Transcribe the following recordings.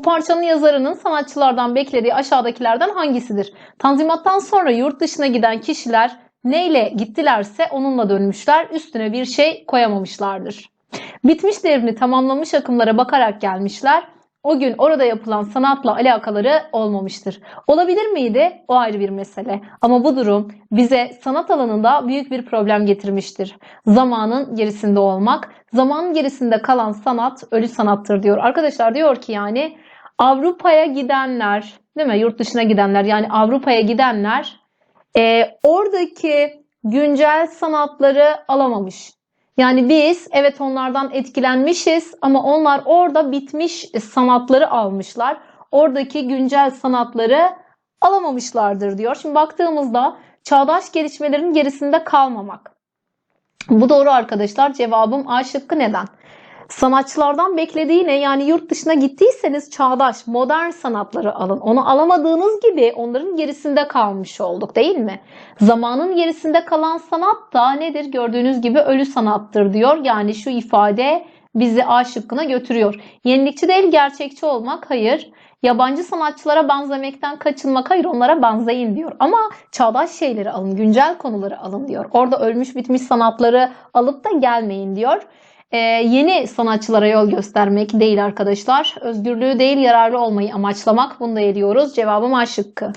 Bu parçanın yazarının sanatçılardan beklediği aşağıdakilerden hangisidir? Tanzimattan sonra yurt dışına giden kişiler neyle gittilerse onunla dönmüşler. Üstüne bir şey koyamamışlardır. Bitmiş devrini tamamlamış akımlara bakarak gelmişler. O gün orada yapılan sanatla alakaları olmamıştır. Olabilir miydi? O ayrı bir mesele. Ama bu durum bize sanat alanında büyük bir problem getirmiştir. Zamanın gerisinde olmak, zamanın gerisinde kalan sanat ölü sanattır diyor. Arkadaşlar diyor ki yani Avrupa'ya gidenler, değil mi? Yurt dışına gidenler yani Avrupa'ya gidenler e, oradaki güncel sanatları alamamış. Yani biz evet onlardan etkilenmişiz ama onlar orada bitmiş sanatları almışlar. Oradaki güncel sanatları alamamışlardır diyor. Şimdi baktığımızda çağdaş gelişmelerin gerisinde kalmamak. Bu doğru arkadaşlar. Cevabım A şıkkı neden? Sanatçılardan beklediği ne? Yani yurt dışına gittiyseniz çağdaş, modern sanatları alın. Onu alamadığınız gibi onların gerisinde kalmış olduk değil mi? Zamanın gerisinde kalan sanat da nedir? Gördüğünüz gibi ölü sanattır diyor. Yani şu ifade bizi A şıkkına götürüyor. Yenilikçi değil gerçekçi olmak hayır. Yabancı sanatçılara benzemekten kaçınmak hayır onlara benzeyin diyor. Ama çağdaş şeyleri alın, güncel konuları alın diyor. Orada ölmüş bitmiş sanatları alıp da gelmeyin diyor. Ee, yeni sanatçılara yol göstermek değil arkadaşlar. Özgürlüğü değil yararlı olmayı amaçlamak. Bunu da ediyoruz. Cevabım A şıkkı.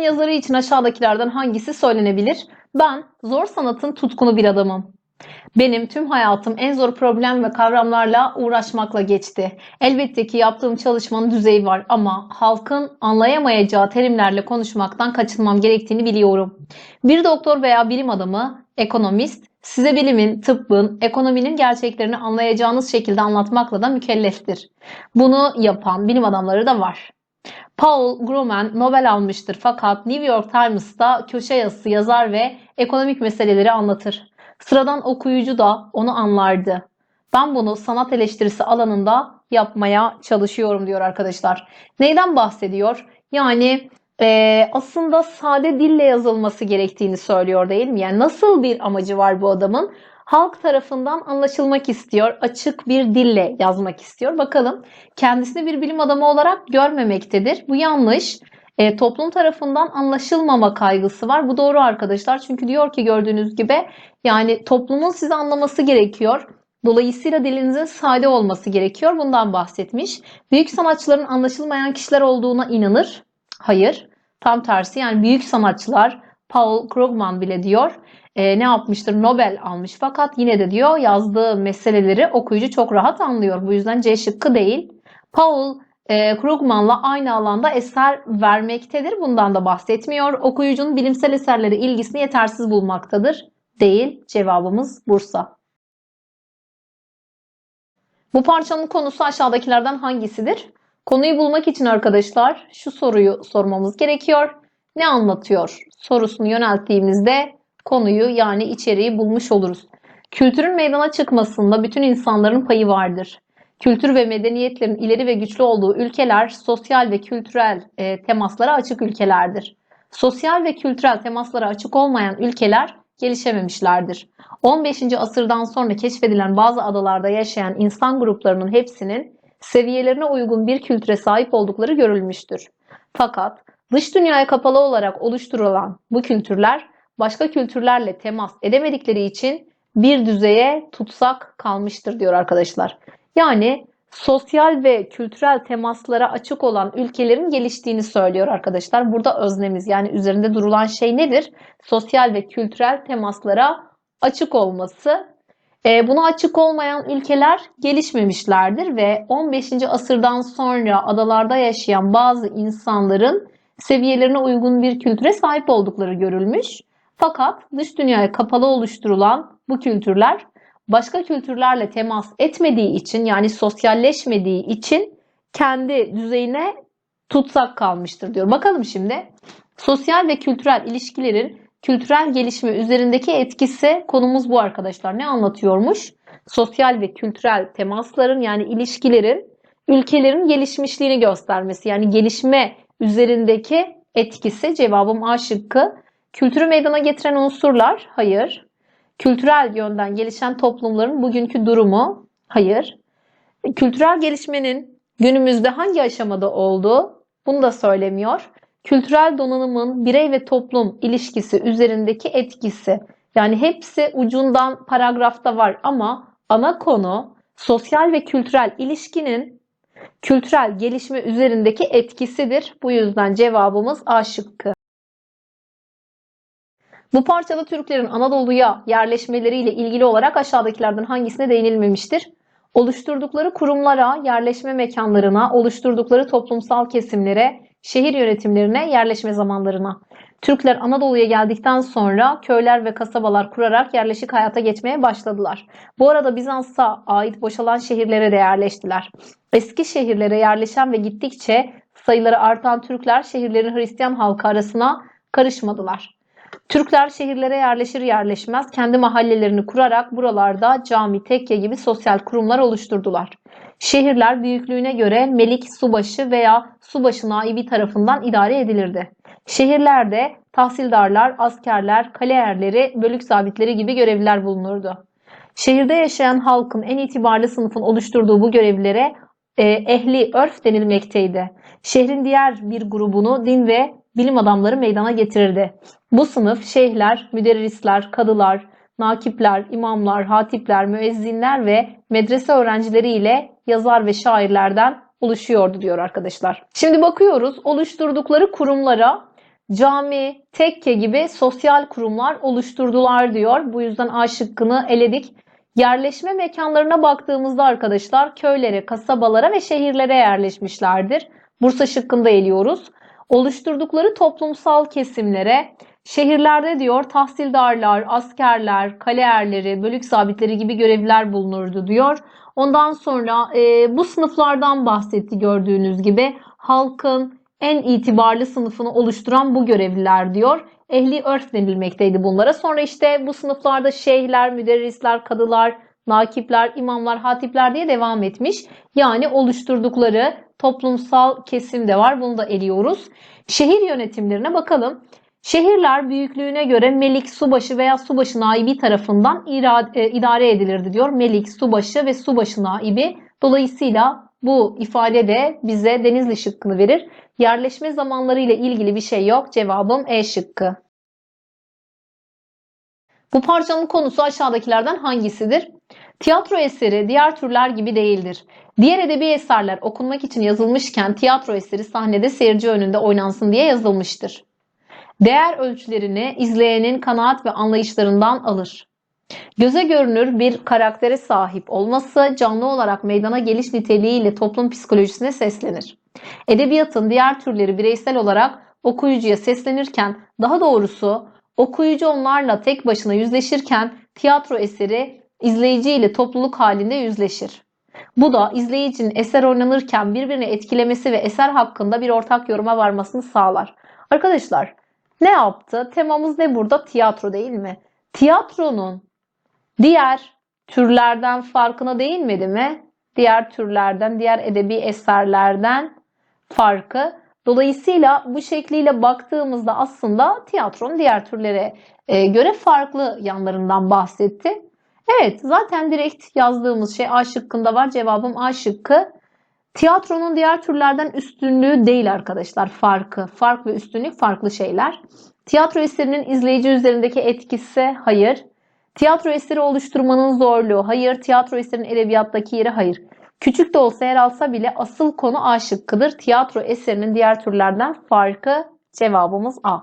Yazarı için aşağıdakilerden hangisi söylenebilir? Ben zor sanatın tutkunu bir adamım. Benim tüm hayatım en zor problem ve kavramlarla uğraşmakla geçti. Elbette ki yaptığım çalışmanın düzeyi var ama halkın anlayamayacağı terimlerle konuşmaktan kaçınmam gerektiğini biliyorum. Bir doktor veya bilim adamı, ekonomist, size bilimin, tıbbın, ekonominin gerçeklerini anlayacağınız şekilde anlatmakla da mükelleftir. Bunu yapan bilim adamları da var. Paul Grumman Nobel almıştır fakat New York Times'ta köşe yazısı yazar ve ekonomik meseleleri anlatır. Sıradan okuyucu da onu anlardı. Ben bunu sanat eleştirisi alanında yapmaya çalışıyorum diyor arkadaşlar. Neyden bahsediyor? Yani e, aslında sade dille yazılması gerektiğini söylüyor değil mi? Yani nasıl bir amacı var bu adamın? Halk tarafından anlaşılmak istiyor, açık bir dille yazmak istiyor. Bakalım kendisini bir bilim adamı olarak görmemektedir. Bu yanlış. E, toplum tarafından anlaşılmama kaygısı var. Bu doğru arkadaşlar. Çünkü diyor ki gördüğünüz gibi yani toplumun sizi anlaması gerekiyor. Dolayısıyla dilinizin sade olması gerekiyor. Bundan bahsetmiş. Büyük sanatçıların anlaşılmayan kişiler olduğuna inanır. Hayır. Tam tersi yani büyük sanatçılar Paul Krugman bile diyor e, ne yapmıştır? Nobel almış. Fakat yine de diyor yazdığı meseleleri okuyucu çok rahat anlıyor. Bu yüzden C şıkkı değil. Paul e, Krugman'la aynı alanda eser vermektedir. Bundan da bahsetmiyor. Okuyucunun bilimsel eserlere ilgisini yetersiz bulmaktadır. Değil. Cevabımız Bursa. Bu parçanın konusu aşağıdakilerden hangisidir? Konuyu bulmak için arkadaşlar şu soruyu sormamız gerekiyor. Ne anlatıyor? Sorusunu yönelttiğimizde konuyu yani içeriği bulmuş oluruz. Kültürün meydana çıkmasında bütün insanların payı vardır. Kültür ve medeniyetlerin ileri ve güçlü olduğu ülkeler sosyal ve kültürel e, temaslara açık ülkelerdir. Sosyal ve kültürel temaslara açık olmayan ülkeler gelişememişlerdir. 15. asırdan sonra keşfedilen bazı adalarda yaşayan insan gruplarının hepsinin seviyelerine uygun bir kültüre sahip oldukları görülmüştür. Fakat dış dünyaya kapalı olarak oluşturulan bu kültürler başka kültürlerle temas edemedikleri için bir düzeye tutsak kalmıştır diyor arkadaşlar. Yani sosyal ve kültürel temaslara açık olan ülkelerin geliştiğini söylüyor arkadaşlar. Burada öznemiz yani üzerinde durulan şey nedir? Sosyal ve kültürel temaslara açık olması. E, buna açık olmayan ülkeler gelişmemişlerdir ve 15. asırdan sonra adalarda yaşayan bazı insanların seviyelerine uygun bir kültüre sahip oldukları görülmüş. Fakat dış dünyaya kapalı oluşturulan bu kültürler başka kültürlerle temas etmediği için yani sosyalleşmediği için kendi düzeyine tutsak kalmıştır diyor. Bakalım şimdi sosyal ve kültürel ilişkilerin kültürel gelişme üzerindeki etkisi konumuz bu arkadaşlar. Ne anlatıyormuş? Sosyal ve kültürel temasların yani ilişkilerin ülkelerin gelişmişliğini göstermesi. Yani gelişme üzerindeki etkisi cevabım A şıkkı. Kültürü meydana getiren unsurlar hayır. Kültürel yönden gelişen toplumların bugünkü durumu hayır. Kültürel gelişmenin günümüzde hangi aşamada olduğu bunu da söylemiyor. Kültürel donanımın birey ve toplum ilişkisi üzerindeki etkisi. Yani hepsi ucundan paragrafta var ama ana konu sosyal ve kültürel ilişkinin kültürel gelişme üzerindeki etkisidir. Bu yüzden cevabımız A şıkkı. Bu parçada Türklerin Anadolu'ya yerleşmeleriyle ilgili olarak aşağıdakilerden hangisine değinilmemiştir? Oluşturdukları kurumlara, yerleşme mekanlarına, oluşturdukları toplumsal kesimlere, şehir yönetimlerine, yerleşme zamanlarına. Türkler Anadolu'ya geldikten sonra köyler ve kasabalar kurarak yerleşik hayata geçmeye başladılar. Bu arada Bizans'a ait boşalan şehirlere de yerleştiler. Eski şehirlere yerleşen ve gittikçe sayıları artan Türkler şehirlerin Hristiyan halkı arasına karışmadılar. Türkler şehirlere yerleşir yerleşmez kendi mahallelerini kurarak buralarda cami, tekke gibi sosyal kurumlar oluşturdular. Şehirler büyüklüğüne göre melik, subaşı veya subaşı naibi tarafından idare edilirdi. Şehirlerde tahsildarlar, askerler, kale erleri, bölük zabitleri gibi görevliler bulunurdu. Şehirde yaşayan halkın en itibarlı sınıfın oluşturduğu bu görevlilere e, ehli örf denilmekteydi. Şehrin diğer bir grubunu din ve bilim adamları meydana getirirdi. Bu sınıf şeyhler, müderrisler, kadılar, nakipler, imamlar, hatipler, müezzinler ve medrese öğrencileri ile yazar ve şairlerden oluşuyordu diyor arkadaşlar. Şimdi bakıyoruz oluşturdukları kurumlara cami, tekke gibi sosyal kurumlar oluşturdular diyor. Bu yüzden A şıkkını eledik. Yerleşme mekanlarına baktığımızda arkadaşlar köylere, kasabalara ve şehirlere yerleşmişlerdir. Bursa şıkkında eliyoruz. Oluşturdukları toplumsal kesimlere şehirlerde diyor tahsildarlar, askerler, kale erleri, bölük sabitleri gibi görevliler bulunurdu diyor. Ondan sonra e, bu sınıflardan bahsetti gördüğünüz gibi. Halkın en itibarlı sınıfını oluşturan bu görevliler diyor. Ehli örf denilmekteydi bunlara. Sonra işte bu sınıflarda şeyhler, müderrisler, kadılar, nakipler, imamlar, hatipler diye devam etmiş. Yani oluşturdukları toplumsal kesim de var. Bunu da eliyoruz. Şehir yönetimlerine bakalım. Şehirler büyüklüğüne göre melik, subaşı veya subaşı naibi tarafından e, idare edilirdi diyor. Melik, subaşı ve subaşı naibi. Dolayısıyla bu ifade de bize Denizli şıkkını verir. Yerleşme zamanları ile ilgili bir şey yok. Cevabım E şıkkı. Bu parçanın konusu aşağıdakilerden hangisidir? Tiyatro eseri diğer türler gibi değildir. Diğer edebi eserler okunmak için yazılmışken tiyatro eseri sahnede seyirci önünde oynansın diye yazılmıştır. Değer ölçülerini izleyenin kanaat ve anlayışlarından alır. Göze görünür bir karaktere sahip olması canlı olarak meydana geliş niteliğiyle toplum psikolojisine seslenir. Edebiyatın diğer türleri bireysel olarak okuyucuya seslenirken daha doğrusu okuyucu onlarla tek başına yüzleşirken tiyatro eseri izleyiciyle topluluk halinde yüzleşir. Bu da izleyicinin eser oynanırken birbirini etkilemesi ve eser hakkında bir ortak yoruma varmasını sağlar. Arkadaşlar ne yaptı? Temamız ne burada? Tiyatro değil mi? Tiyatronun diğer türlerden farkına değinmedi mi? Diğer türlerden, diğer edebi eserlerden farkı. Dolayısıyla bu şekliyle baktığımızda aslında tiyatronun diğer türlere e, göre farklı yanlarından bahsetti. Evet zaten direkt yazdığımız şey A şıkkında var. Cevabım A şıkkı. Tiyatronun diğer türlerden üstünlüğü değil arkadaşlar. Farkı. Fark ve üstünlük farklı şeyler. Tiyatro eserinin izleyici üzerindeki etkisi hayır. Tiyatro eseri oluşturmanın zorluğu hayır. Tiyatro eserinin edebiyattaki yeri hayır. Küçük de olsa yer alsa bile asıl konu A şıkkıdır. Tiyatro eserinin diğer türlerden farkı cevabımız A.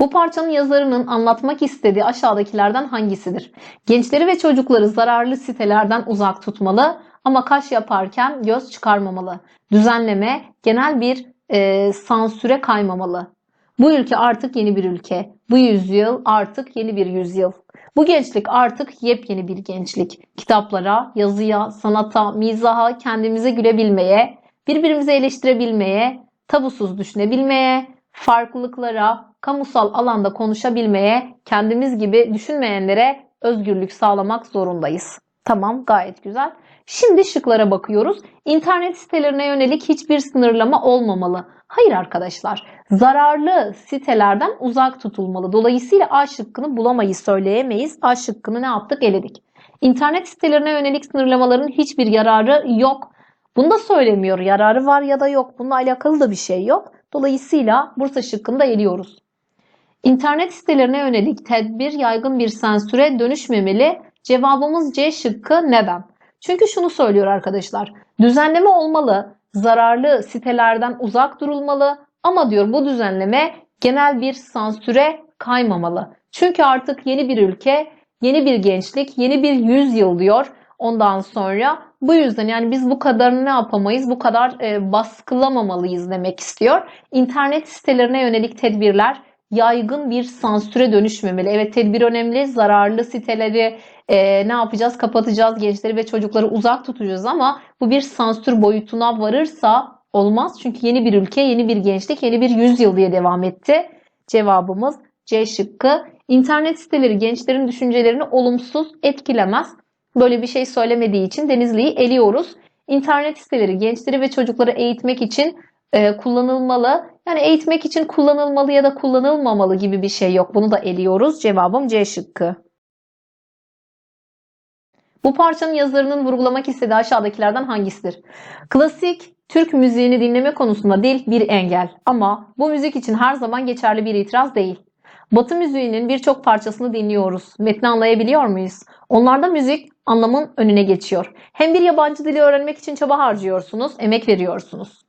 Bu parçanın yazarının anlatmak istediği aşağıdakilerden hangisidir? Gençleri ve çocukları zararlı sitelerden uzak tutmalı ama kaş yaparken göz çıkarmamalı. Düzenleme genel bir e, sansüre kaymamalı. Bu ülke artık yeni bir ülke. Bu yüzyıl artık yeni bir yüzyıl. Bu gençlik artık yepyeni bir gençlik. Kitaplara, yazıya, sanata, mizaha, kendimize gülebilmeye, birbirimizi eleştirebilmeye, tabusuz düşünebilmeye, farklılıklara, kamusal alanda konuşabilmeye, kendimiz gibi düşünmeyenlere özgürlük sağlamak zorundayız. Tamam, gayet güzel. Şimdi şıklara bakıyoruz. İnternet sitelerine yönelik hiçbir sınırlama olmamalı. Hayır arkadaşlar. Zararlı sitelerden uzak tutulmalı. Dolayısıyla A şıkkını bulamayız, söyleyemeyiz. A şıkkını ne yaptık? Eledik. İnternet sitelerine yönelik sınırlamaların hiçbir yararı yok. Bunu da söylemiyor. Yararı var ya da yok. Bununla alakalı da bir şey yok. Dolayısıyla Bursa şıkkını da eliyoruz. İnternet sitelerine yönelik tedbir yaygın bir sensüre dönüşmemeli. Cevabımız C şıkkı neden? Çünkü şunu söylüyor arkadaşlar. Düzenleme olmalı, zararlı sitelerden uzak durulmalı ama diyor bu düzenleme genel bir sansüre kaymamalı. Çünkü artık yeni bir ülke, yeni bir gençlik, yeni bir yüzyıl diyor ondan sonra. Bu yüzden yani biz bu kadarını ne yapamayız, bu kadar e, baskılamamalıyız demek istiyor. İnternet sitelerine yönelik tedbirler yaygın bir sansüre dönüşmemeli. Evet tedbir önemli, zararlı siteleri e, ne yapacağız? Kapatacağız, gençleri ve çocukları uzak tutacağız ama bu bir sansür boyutuna varırsa olmaz. Çünkü yeni bir ülke, yeni bir gençlik, yeni bir yüzyıl diye devam etti. Cevabımız C şıkkı. İnternet siteleri gençlerin düşüncelerini olumsuz etkilemez. Böyle bir şey söylemediği için Denizli'yi eliyoruz. İnternet siteleri gençleri ve çocukları eğitmek için e, kullanılmalı. Yani eğitmek için kullanılmalı ya da kullanılmamalı gibi bir şey yok. Bunu da eliyoruz. Cevabım C şıkkı. Bu parçanın yazarının vurgulamak istediği aşağıdakilerden hangisidir? Klasik Türk müziğini dinleme konusunda dil bir engel ama bu müzik için her zaman geçerli bir itiraz değil. Batı müziğinin birçok parçasını dinliyoruz. Metni anlayabiliyor muyuz? Onlarda müzik anlamın önüne geçiyor. Hem bir yabancı dili öğrenmek için çaba harcıyorsunuz, emek veriyorsunuz.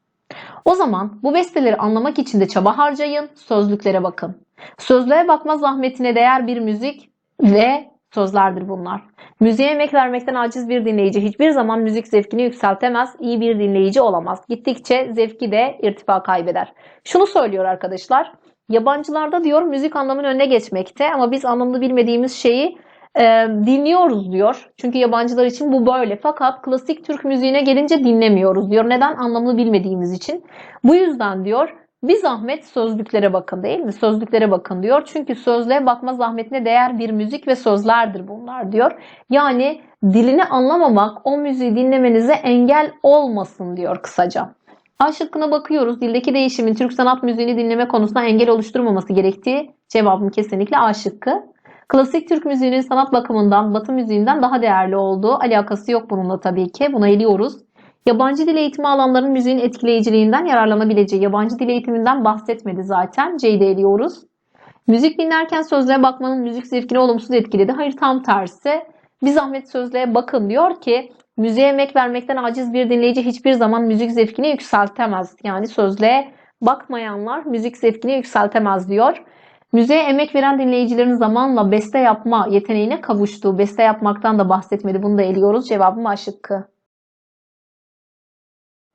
O zaman bu besteleri anlamak için de çaba harcayın, sözlüklere bakın. Sözlüğe bakma zahmetine değer bir müzik ve sözlerdir bunlar. Müziğe emek vermekten aciz bir dinleyici hiçbir zaman müzik zevkini yükseltemez, iyi bir dinleyici olamaz. Gittikçe zevki de irtifa kaybeder. Şunu söylüyor arkadaşlar. Yabancılarda diyor müzik anlamın önüne geçmekte ama biz anlamını bilmediğimiz şeyi e, dinliyoruz diyor. Çünkü yabancılar için bu böyle. Fakat klasik Türk müziğine gelince dinlemiyoruz diyor. Neden? Anlamını bilmediğimiz için. Bu yüzden diyor bir zahmet sözlüklere bakın değil mi? Sözlüklere bakın diyor. Çünkü sözlüğe bakma zahmetine değer bir müzik ve sözlerdir bunlar diyor. Yani dilini anlamamak o müziği dinlemenize engel olmasın diyor kısaca. A şıkkına bakıyoruz. Dildeki değişimin Türk sanat müziğini dinleme konusunda engel oluşturmaması gerektiği cevabım kesinlikle A şıkkı. Klasik Türk müziğinin sanat bakımından Batı müziğinden daha değerli olduğu alakası yok bununla tabii ki. Buna eliyoruz. Yabancı dil eğitimi alanların müziğin etkileyiciliğinden yararlanabileceği yabancı dil eğitiminden bahsetmedi zaten. C'yi de eliyoruz. Müzik dinlerken sözlüğe bakmanın müzik zevkini olumsuz etkiledi. Hayır tam tersi. Bir zahmet sözlüğe bakın diyor ki müziğe emek vermekten aciz bir dinleyici hiçbir zaman müzik zevkini yükseltemez. Yani sözlüğe bakmayanlar müzik zevkini yükseltemez diyor. Müziğe emek veren dinleyicilerin zamanla beste yapma yeteneğine kavuştuğu, beste yapmaktan da bahsetmedi. Bunu da eliyoruz. Cevabım A şıkkı.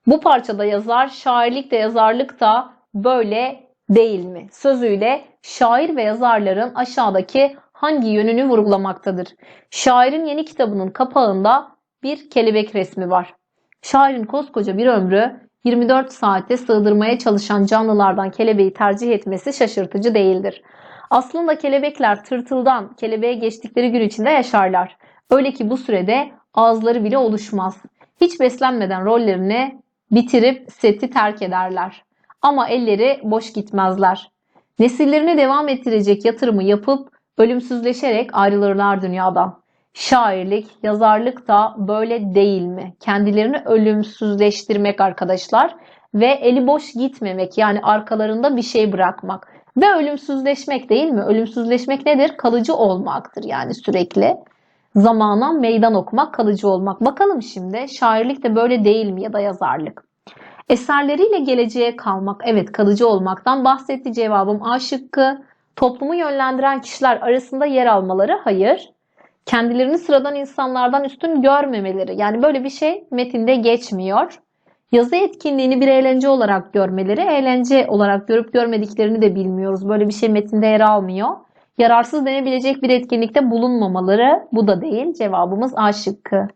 Bu parçada yazar, şairlik de yazarlık da böyle değil mi? Sözüyle şair ve yazarların aşağıdaki hangi yönünü vurgulamaktadır? Şairin yeni kitabının kapağında bir kelebek resmi var. Şairin koskoca bir ömrü 24 saate sığdırmaya çalışan canlılardan kelebeği tercih etmesi şaşırtıcı değildir. Aslında kelebekler tırtıldan kelebeğe geçtikleri gün içinde yaşarlar. Öyle ki bu sürede ağızları bile oluşmaz. Hiç beslenmeden rollerini bitirip seti terk ederler. Ama elleri boş gitmezler. Nesillerini devam ettirecek yatırımı yapıp ölümsüzleşerek ayrılırlar dünyadan. Şairlik, yazarlık da böyle değil mi? Kendilerini ölümsüzleştirmek arkadaşlar ve eli boş gitmemek yani arkalarında bir şey bırakmak ve ölümsüzleşmek değil mi? Ölümsüzleşmek nedir? Kalıcı olmaktır yani sürekli. Zamana meydan okumak, kalıcı olmak. Bakalım şimdi şairlik de böyle değil mi ya da yazarlık? Eserleriyle geleceğe kalmak, evet kalıcı olmaktan bahsetti cevabım A şıkkı. Toplumu yönlendiren kişiler arasında yer almaları hayır. Kendilerini sıradan insanlardan üstün görmemeleri yani böyle bir şey metinde geçmiyor. Yazı etkinliğini bir eğlence olarak görmeleri, eğlence olarak görüp görmediklerini de bilmiyoruz. Böyle bir şey metinde yer almıyor. Yararsız denebilecek bir etkinlikte bulunmamaları bu da değil. Cevabımız A şıkkı.